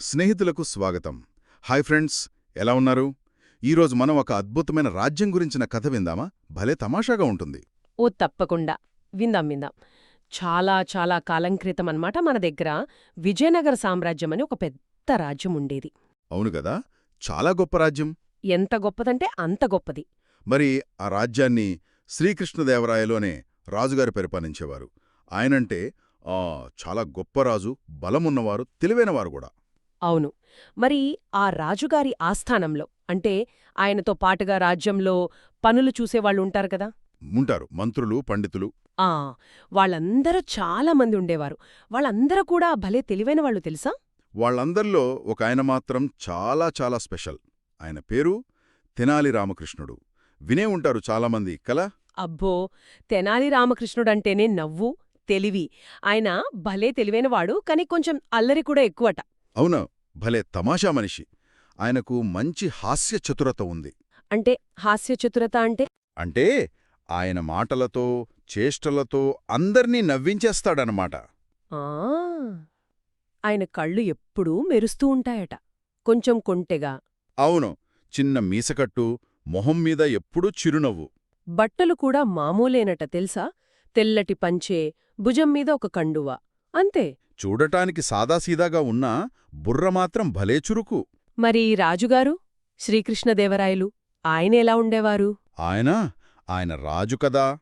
స్నేహితులకు స్వాగతం. Hi friends ఎలా ఉన్నారు? ఈరోజు మనం ఒక అద్భుతమైన రాజ్యం గురించిన కథ విందామా? భలే తమాషాగా ఉంటుంది. ఓ తప్పకుండా. విందాం విందాం. చాలా చాలా కాలం క్రితం అన్నమాట మన దగ్గర విజయనగర సామ్రాజ్యం అని ఒక పెద్ద రాజ్యం ఉండేది. అవును కదా? చాలా గొప్ప రాజ్యం. ఎంత గొప్పదంటే అంత గొప్పది. మరి ఆ రాజ్యాన్ని శ్రీకృష్ణదేవరాయలు అనే రాజుగారు పరిపాలించేవారు. ఆయనంటే ఆ చాలా గొప్ప రాజు బలమున్నవారు తెలివైనవారు కూడా. అవును. మరి ఆ రాజుగారి ఆస్థానంలో అంటే ఆయనతో పాటుగా రాజ్యంలో పనులు చూసేవాళ్ళు ఉంటారు కదా? ఉంటారు. మంత్రులు పండితులు. ఆ! వాళ్ళందరూ చాలా మంది ఉండేవారు. వాళ్ళందరూ కూడా భలే తెలివైన వాళ్ళు తెలుసా? వాళ్ళందరిలో ఒక ఆయన మాత్రం చాలా చాలా స్పెషల్. ఆయన పేరు తెనాలి రామకృష్ణుడు. వినే ఉంటారు చాలామంది కలా అబ్బో! తెనాలి రామకృష్ణుడంటేనే నవ్వు తెలివి. ఆయన భలే తెలివైనవాడు కాని కొంచెం అల్లరి కూడా ఎక్కువట. అవునా? భలే తమాషా మనిషి. ఆయనకు మంచి హాస్య చతురత ఉంది. అంటే హాస్య చతురత అంటే? అంటే ఆయన మాటలతో చేష్టలతో అందర్నీ నవ్వించేస్తాడనమాట. ఆ! ఆయన కళ్ళు ఎప్పుడూ మెరుస్తూ ఉంటాయట. కొంచెం కొంటెగా. అవును. చిన్న మీసకట్టు మొహం మీద ఎప్పుడూ చిరునవ్వు. బట్టలు కూడా మామూలేనట తెలుసా? తెల్లటి పంచే భుజం మీద ఒక కండువ. అంతే. చూడటానికి సాదాసీదాగా ఉన్నా బుర్ర మాత్రం భలే చురుకు. మరి రాజుగారు శ్రీకృష్ణదేవరాయలు ఆయనెలా ఉండేవారు? ఆయన ఆయన రాజు కదా.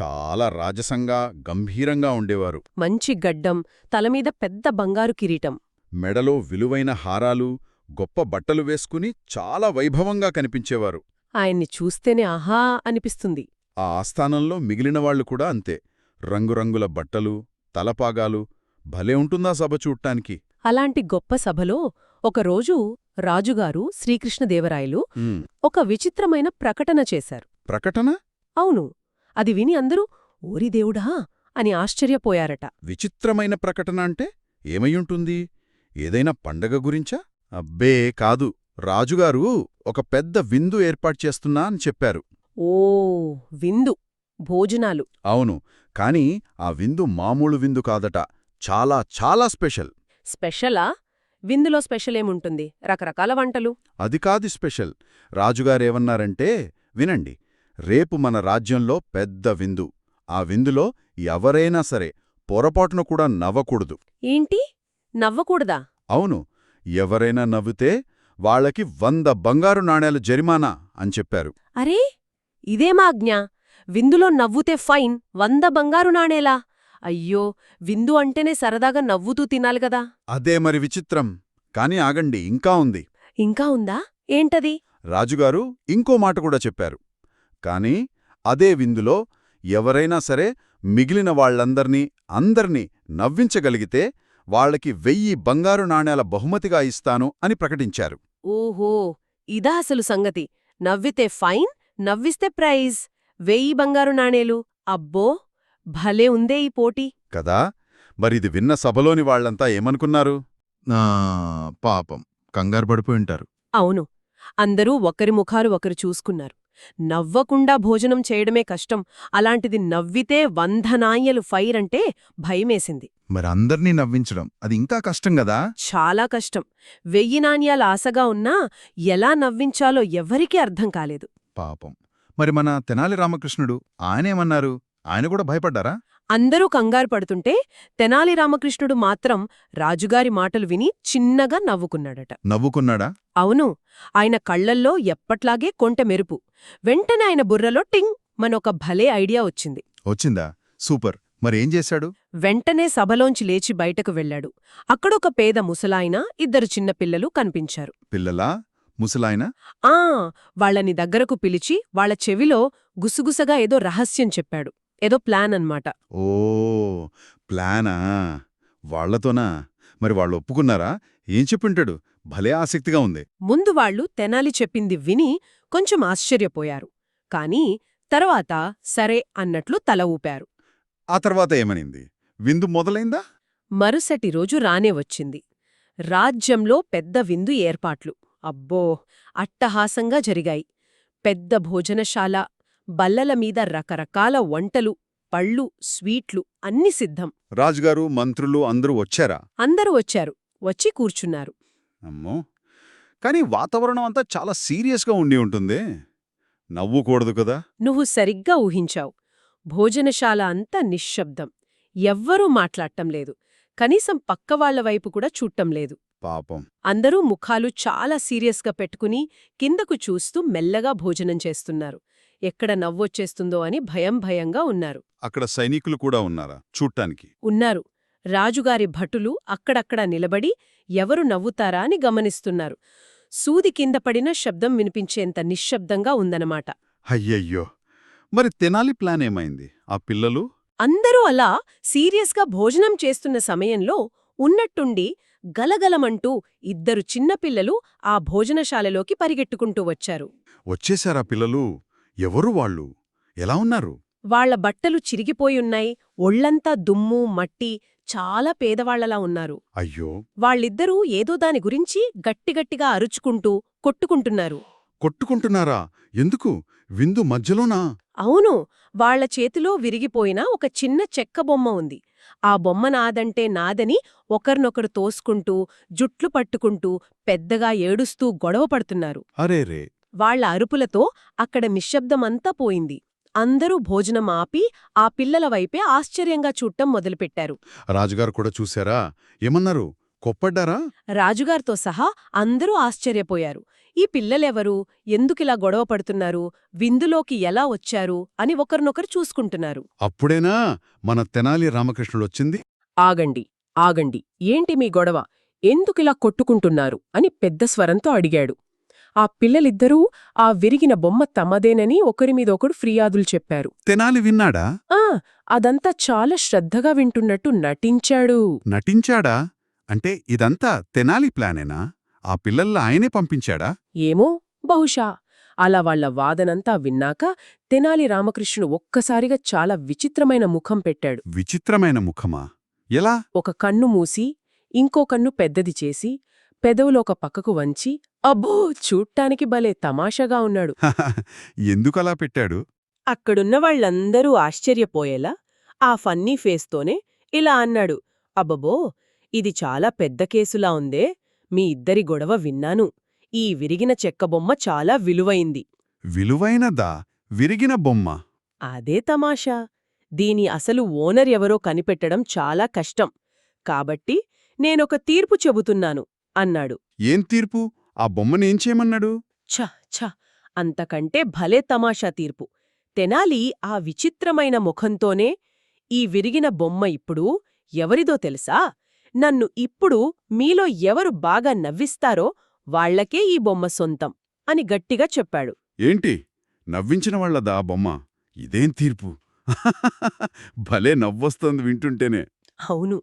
చాలా రాజసంగా గంభీరంగా ఉండేవారు. మంచి గడ్డం తలమీద పెద్ద బంగారు కిరీటం. మెడలో విలువైన హారాలు గొప్ప బట్టలు వేసుకుని చాలా వైభవంగా కనిపించేవారు. ఆయన్ని చూస్తేనే ఆహా అనిపిస్తుంది. ఆ ఆస్థానంలో మిగిలినవాళ్ళు కూడా అంతే. రంగురంగుల బట్టలు తలపాగాలు భలే ఉంటుందా సభ చూడ్టానికి అలాంటి గొప్ప సభలో ఒకరోజు రాజుగారు శ్రీకృష్ణదేవరాయలు ఒక విచిత్రమైన ప్రకటన చేశారు. ప్రకటన? అవును. అది విని అందరూ ఓరి దేవుడా అని ఆశ్చర్యపోయారట. విచిత్రమైన ప్రకటన అంటే ఏమయ్యుంటుంది? ఏదైనా పండగ గురించా? అబ్బే కాదు. రాజుగారు ఒక పెద్ద విందు ఏర్పాటు చేస్తున్నా అని చెప్పారు. ఓ విందు. భోజనాలు. అవును. కాని ఆ విందు మామూలు విందు కాదట. చాలా చాలా స్పెషల్. స్పెషలా? విందులో స్పెషల్ ఏముంటుంది రకరకాల వంటలు. అది కాదు స్పెషల్. రాజుగారేమన్నారంటే వినండి రేపు మన రాజ్యంలో పెద్ద విందు. ఆ విందులో ఎవరైనా సరే పొరపాటున కూడా నవ్వకూడదు. ఏంటి? నవ్వకూడదా? అవును ఎవరైనా నవ్వితే వాళ్ళకి వంద బంగారు నాణేలు జరిమానా అని చెప్పారు. అరే ఇదేమాజ్ఞ? విందులో నవ్వుతే ఫైన్ వంద బంగారు నాణేలా? అయ్యో విందు అంటేనే సరదాగా నవ్వుతూ తినాలి గదా అదే మరి విచిత్రం. కాని ఆగండి ఇంకా ఉంది. ఇంకా ఉందా? ఏంటది? రాజుగారు ఇంకో మాట కూడా చెప్పారు. కాని అదే విందులో ఎవరైనా సరే మిగిలిన వాళ్ళందర్నీ అందర్నీ నవ్వించగలిగితే వాళ్ళకి వెయ్యి బంగారు నాణేల బహుమతిగా ఇస్తాను అని ప్రకటించారు. ఓహో ఇదా అసలు సంగతి. నవ్వితే ఫైన్ నవ్విస్తే ప్రైజ్. వెయ్యి బంగారు నాణేలు. అబ్బో! భలే ఉందే ఈ పోటీ. కదా? మరిది విన్న సభలోని వాళ్ళంతా ఏమనుకున్నారు? పాపం. కంగారు పడిపోయింటారు అవును. అందరూ ఒకరి ముఖాలు ఒకరు చూసుకున్నారు. నవ్వకుండా భోజనం చేయడమే కష్టం. అలాంటిది నవ్వితే వంద నాణ్యలు ఫైర్ అంటే భయమేసింది. మరి అందర్నీ నవ్వించడం అది ఇంకా కష్టం గదా చాలా కష్టం. వెయ్యి నాణ్యాల ఆశగా ఉన్నా ఎలా నవ్వించాలో ఎవరికీ అర్థం కాలేదు. పాపం. మరి మన తెనాలి రామకృష్ణుడు ఆయనేమన్నారు? ఆయన కూడా భయపడ్డారా? అందరూ కంగారు పడుతుంటే తెనాలి రామకృష్ణుడు మాత్రం రాజుగారి మాటలు విని చిన్నగా నవ్వుకున్నాడట. నవ్వుకున్నాడా? అవును ఆయన కళ్ళల్లో ఎప్పట్లాగే కొంటె మెరుపు. వెంటనే ఆయన బుర్రలో టింగ్ మనొక భలే ఐడియా వచ్చింది. వచ్చిందా? సూపర్. మరేం చేశాడు? వెంటనే సభలోంచి లేచి బయటకు వెళ్ళాడు. అక్కడొక పేద ముసలాయన ఇద్దరు చిన్నపిల్లలు కనిపించారు. పిల్లలా? ముసలాయన? ఆ! వాళ్ళని దగ్గరకు పిలిచి వాళ్ళ చెవిలో గుసగుసగా ఏదో రహస్యం చెప్పాడు. ఏదో ప్లాన్ అన్మాట ఓ ప్లానా? వాళ్ళతోనా మరి వాళ్ళు ఒప్పుకున్నారా? ఏం చెప్పుంటాడు? భలే ఆసక్తిగా ఉంది. ముందు వాళ్ళు తెనాలి చెప్పింది విని కొంచెం ఆశ్చర్యపోయారు. కాని తర్వాత సరే అన్నట్లు తల ఊపారు. ఆ తర్వాత ఏమనింది? విందు మొదలైందా? మరుసటి రోజు రానే వచ్చింది. రాజ్యంలో పెద్ద విందు ఏర్పాట్లు. అబ్బో అట్టహాసంగా జరిగాయి. పెద్ద భోజనశాల బల్లల మీద రకరకాల వంటలు పళ్ళు స్వీట్లు అన్ని సిద్ధం. రాజుగారు మంత్రులు అందరూ వచ్చారా? అందరూ వచ్చారు. వచ్చి కూర్చున్నారు. అమ్మో! కానీ వాతావరణం అంతా చాలా సీరియస్గా ఉండి ఉంటుంది. నవ్వుకూడదు కదా? నువ్వు సరిగ్గా ఊహించావు. భోజనశాల అంతా నిశ్శబ్దం. ఎవ్వరూ మాట్లాడటం లేదు. కనీసం పక్కవాళ్ళ వైపు కూడా చూడటం లేదు. పాపం. అందరూ ముఖాలు చాలా సీరియస్గా పెట్టుకుని కిందకు చూస్తూ మెల్లగా భోజనం చేస్తున్నారు. ఎక్కడ నవ్వొచ్చేస్తుందో అని భయం భయంగా ఉన్నారు. అక్కడ సైనికులు కూడా ఉన్నారా? చూడటానికి ఉన్నారు. రాజుగారి భటులు అక్కడక్కడా నిలబడి ఎవరు నవ్వుతారా అని గమనిస్తున్నారు. సూది కింద పడిన శబ్దం వినిపించేంత నిశ్శబ్దంగా ఉందన్నమాట. అయ్యయ్యో! మరి తెనాలి ప్లాన్ ఏమైంది? ఆ పిల్లలు? అందరూ అలా సీరియస్గా భోజనం చేస్తున్న సమయంలో ఉన్నట్టుండి గలగలమంటూ ఇద్దరు చిన్నపిల్లలు ఆ భోజనశాలలోకి పరిగెట్టుకుంటూ వచ్చారు. వచ్చేశారా పిల్లలు? ఎవరు వాళ్ళు? ఎలా ఉన్నారు? వాళ్ళ బట్టలు చిరిగిపోయున్నాయి ఒళ్ళంతా దుమ్ము మట్టి చాలా పేదవాళ్ళలా ఉన్నారు. అయ్యో! వాళ్ళిద్దరూ ఏదో దాని గురించి గట్టిగట్టిగా అరుచుకుంటూ కొట్టుకుంటున్నారు. కొట్టుకుంటున్నారా? ఎందుకు? విందు మధ్యలోనా? అవును. వాళ్ళ చేతిలో విరిగిపోయిన ఒక చిన్న చెక్క బొమ్మ ఉంది. ఆ బొమ్మ నాదంటే నాదని ఒకరినొకరు తోసుకుంటూ జుట్లు పట్టుకుంటూ పెద్దగా ఏడుస్తూ గొడవ పడుతున్నారు. అరేరే! వాళ్ళ అరుపులతో అక్కడ నిశ్శబ్దమంతా పోయింది. అందరూ భోజనం ఆపి ఆ పిల్లల వైపే ఆశ్చర్యంగా చూడటం మొదలుపెట్టారు. రాజుగారు కూడా చూశారా? ఏమన్నారు? కొప్పడ్డారా? రాజుగారితో సహా అందరూ ఆశ్చర్యపోయారు. ఈ పిల్లలెవరు? ఎందుకిలా గొడవ పడుతున్నారు? విందులోకి ఎలా వచ్చారు? అని ఒకరినొకరు చూసుకుంటున్నారు. అప్పుడేనా మన తెనాలి రామకృష్ణుడొచ్చింది? ఆగండి ఆగండి. ఏంటి మీ గొడవ? ఎందుకిలా కొట్టుకుంటున్నారు? అని పెద్ద స్వరంతో అడిగాడు. ఆ పిల్లలిద్దరూ ఆ విరిగిన బొమ్మ తమదేనని ఒకరిమీదొకడు ఫిర్యాదులు చెప్పారు. తెనాలి విన్నాడా? ఆ అదంతా చాలా శ్రద్ధగా వింటున్నట్టు నటించాడు. నటించాడా? అంటే ఇదంతా తెనాలి ప్లానేనా? ఆ పిల్లల్లా ఆయనే పంపించాడా? ఏమో బహుశా. అలా వాళ్ళ వాదనంతా విన్నాక తెనాలి రామకృష్ణుడు ఒక్కసారిగా చాలా విచిత్రమైన ముఖం పెట్టాడు. విచిత్రమైన ముఖమా? ఎలా? ఒక కన్ను మూసి ఇంకో కన్ను పెద్దది చేసి పెదవులు ఒక పక్కకు వంచి అబ్బో చూట్టానికి భలే తమాషాగా ఉన్నాడు. ఎందుకలా పెట్టాడు? అక్కడున్న వాళ్ళందరూ ఆశ్చర్యపోయేలా ఆ ఫన్నీ ఫేస్తోనే ఇలా అన్నాడు. అబ్బబో ఇది చాలా పెద్ద కేసులా ఉందే మీ ఇద్దరి గొడవ విన్నాను. ఈ విరిగిన చెక్కబొమ్మ చాలా విలువైంది. విలువైనదా? విరిగిన బొమ్మ. అదే తమాషా. దీని అసలు ఓనర్ ఎవరో కనిపెట్టడం చాలా కష్టం. కాబట్టి నేనొక తీర్పు చెబుతున్నాను అన్నాడు. ఏం తీర్పు? ఆ బొమ్మనేం చేయమన్నాడు? ఛ! ఛ! అంతకంటే భలే తమాషా తీర్పు. తెనాలి ఆ విచిత్రమైన ముఖంతోనే ఈ విరిగిన బొమ్మ ఇప్పుడు ఎవరిదో తెలుసా? నన్ను ఇప్పుడు మీలో ఎవరు బాగా నవ్విస్తారో వాళ్ళకే ఈ బొమ్మ సొంతం అని గట్టిగా చెప్పాడు. ఏంటి? నవ్వించిన వాళ్ళదా ఆ బొమ్మ? ఇదేం తీర్పు? భలే నవ్వొస్తోంది వింటుంటేనే. అవును.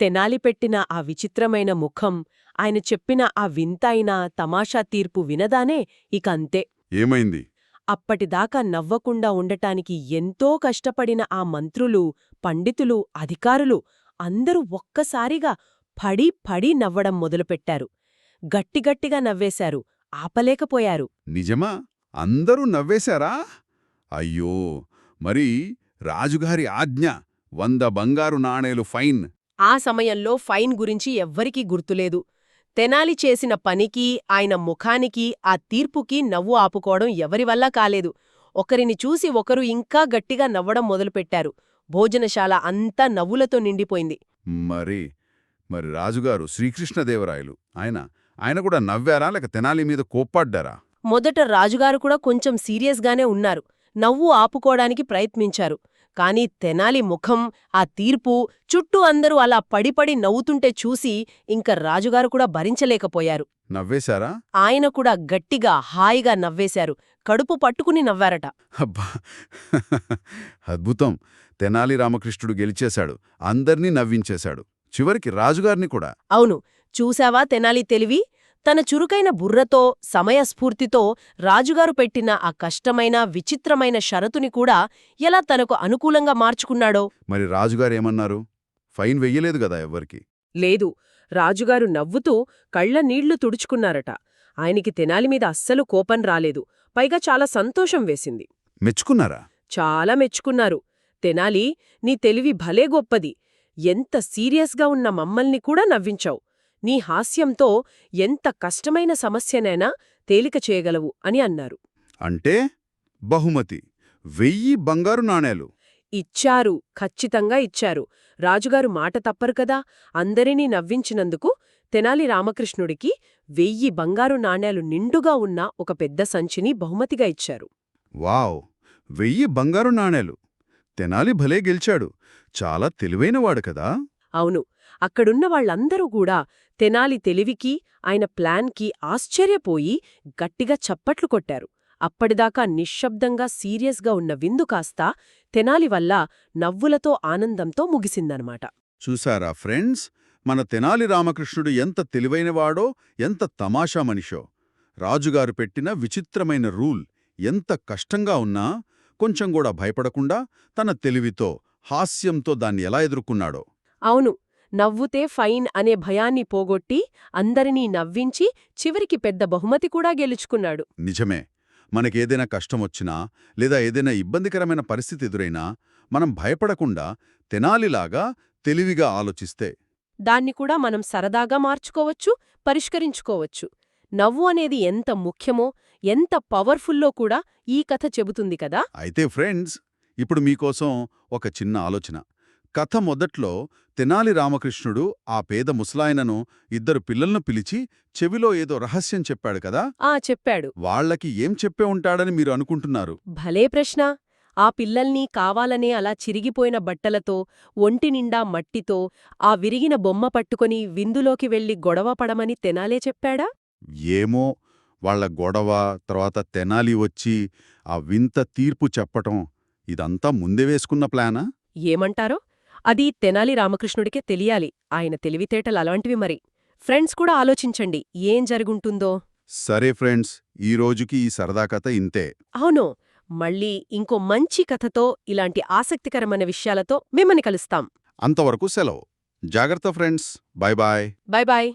తెనాలి పెట్టిన ఆ విచిత్రమైన ముఖం ఆయన చెప్పిన ఆ వింతైన తమాషా తీర్పు వినదానే ఇక అంతే ఏమైంది? అప్పటిదాకా నవ్వకుండా ఉండటానికి ఎంతో కష్టపడిన ఆ మంత్రులు పండితులు అధికారులు అందరూ ఒక్కసారిగా పడి పడి నవ్వడం మొదలుపెట్టారు. గట్టిగట్టిగా నవ్వేశారు ఆపలేకపోయారు. నిజమా? అందరూ నవ్వేశారా? అయ్యో! మరి రాజుగారి ఆజ్ఞ వంద బంగారు నాణేలు ఫైన్. ఆ సమయంలో ఫైన్ గురించి ఎవ్వరికీ గుర్తులేదు. తెనాలి చేసిన పనికి ఆయన ముఖానికి ఆ తీర్పుకి నవ్వు ఆపుకోవడం ఎవరివల్లా కాలేదు. ఒకరిని చూసి ఒకరు ఇంకా గట్టిగా నవ్వడం మొదలుపెట్టారు. భోజనశాల అంతా నవ్వులతో నిండిపోయింది. మరి మరి రాజుగారు శ్రీకృష్ణదేవరాయలు ఆయన ఆయన కూడా నవ్వారా లేక తెనాలి మీద కోప్పాడ్డారా? మొదట రాజుగారు కూడా కొంచెం సీరియస్గానే ఉన్నారు. నవ్వు ఆపుకోవడానికి ప్రయత్నించారు. కాని తెనాలి ముఖం ఆ తీర్పు చుట్టూ అందరూ అలా పడిపడి నవ్వుతుంటే చూసి ఇంక రాజుగారు కూడా భరించలేకపోయారు. నవ్వేశారా? ఆయన కూడా గట్టిగా హాయిగా నవ్వేశారు. కడుపు పట్టుకుని నవ్వారట. అబ్బా! అద్భుతం. తెనాలి రామకృష్ణుడు గెలిచేశాడు. అందర్నీ నవ్వించేశాడు. చివరికి రాజుగారిని కూడా. అవును. చూశావా తెనాలి తెలివి? తన చురుకైన బుర్రతో సమయస్ఫూర్తితో రాజుగారు పెట్టిన ఆ కష్టమైన విచిత్రమైన షరతుని కూడా ఎలా తనకు అనుకూలంగా మార్చుకున్నాడో? మరి రాజుగారు ఏమన్నారు? ఫైన్ వెయ్యలేదు కదా ఎవ్వరికి? లేదు. రాజుగారు నవ్వుతూ కళ్ళ నీళ్ళు తుడుచుకున్నారట. ఆయనకి తెనాలి మీద అస్సలు కోపం రాలేదు. పైగా చాలా సంతోషం వేసింది. మెచ్చుకున్నారా? చాలా మెచ్చుకున్నారు. తెనాలి నీ తెలివి భలే గొప్పది. ఎంత సీరియస్గా ఉన్న మమ్మల్ని కూడా నవ్వించావు. నీ హాస్యంతో ఎంత కష్టమైన సమస్యనైనా తేలిక చేయగలవు అని అన్నారు. అంటే బహుమతి వెయ్యి బంగారు నాణేలు. ఇచ్చారు ఖచ్చితంగా ఇచ్చారు. రాజుగారు మాట తప్పరు కదా అందరినీ నవ్వించినందుకు తెనాలి రామకృష్ణుడికి వెయ్యి బంగారు నాణేలు నిండుగా ఉన్న ఒక పెద్ద సంచిని బహుమతిగా ఇచ్చారు. వావ్! వెయ్యి బంగారు నాణేలు. తెనాలి భలే గెలిచాడు. చాలా తెలివైనవాడు కదా. అవును అక్కడున్న వాళ్ళందరూ కూడా తెనాలి తెలివికి ఆయన ప్లాన్కి ఆశ్చర్యపోయి గట్టిగా చప్పట్లు కొట్టారు. అప్పటిదాకా నిశ్శబ్దంగా సీరియస్గా ఉన్న విందు కాస్త తెనాలి వల్ల నవ్వులతో ఆనందంతో ముగిసిందనమాట. చూసారా ఫ్రెండ్స్? మన తెనాలి రామకృష్ణుడు ఎంత తెలివైనవాడో ఎంత తమాషా మనిషో. రాజుగారు పెట్టిన విచిత్రమైన రూల్ ఎంత కష్టంగా ఉన్నా కొంచెం కూడా భయపడకుండా తన తెలివితో హాస్యంతో దాన్ని ఎలా ఎదుర్కొన్నాడో. అవును. నవ్వుతే ఫైన్ అనే భయాన్ని పోగొట్టి అందరినీ నవ్వించి చివరికి పెద్ద బహుమతి కూడా గెలుచుకున్నాడు. నిజమే. మనకేదైనా కష్టమొచ్చినా లేదా ఏదైనా ఇబ్బందికరమైన పరిస్థితి ఎదురైనా మనం భయపడకుండా తెనాలిలాగా తెలివిగా ఆలోచిస్తే. దాన్ని కూడా మనం సరదాగా మార్చుకోవచ్చు పరిష్కరించుకోవచ్చు. నవ్వు అనేది ఎంత ముఖ్యమో ఎంత పవర్ఫుల్లో కూడా ఈ కథ చెబుతుంది కదా? అయితే ఫ్రెండ్స్ ఇప్పుడు మీకోసం ఒక చిన్న ఆలోచన. కథ మొదట్లో తెనాలి రామకృష్ణుడు ఆ పేద ముసలాయనను ఇద్దరు పిల్లలను పిలిచి చెవిలో ఏదో రహస్యం చెప్పాడు కదా? ఆ చెప్పాడు. వాళ్ళకి ఏం చెప్పే ఉంటాడని మీరు అనుకుంటున్నారు? భలే ప్రశ్న. ఆ పిల్లల్ని కావాలనే అలా చిరిగిపోయిన బట్టలతో ఒంటి నిండా మట్టితో ఆ విరిగిన బొమ్మ పట్టుకొని విందులోకి వెళ్ళి గొడవ పడమని తెనాలే చెప్పాడా? ఏమో. వాళ్ళ గొడవ తర్వాత తెనాలి వచ్చి ఆ వింత తీర్పు చెప్పటం ఇదంతా ముందే వేసుకున్న ప్లానా? ఏమంటారో? అది తెనాలి రామకృష్ణుడికే తెలియాలి. ఆయన తెలివితేటలు అలాంటివి మరి. ఫ్రెండ్స్ కూడా ఆలోచించండి ఏం జరుగుంటుందో. సరే ఫ్రెండ్స్ ఈ రోజుకి ఈ సరదా కథ ఇంతే. అవును మళ్ళీ ఇంకో మంచి కథతో ఇలాంటి ఆసక్తికరమైన విషయాలతో మిమ్మల్ని కలుస్తాం. అంతవరకు సెలవు. జాగ్రత్త friends bye bye bye bye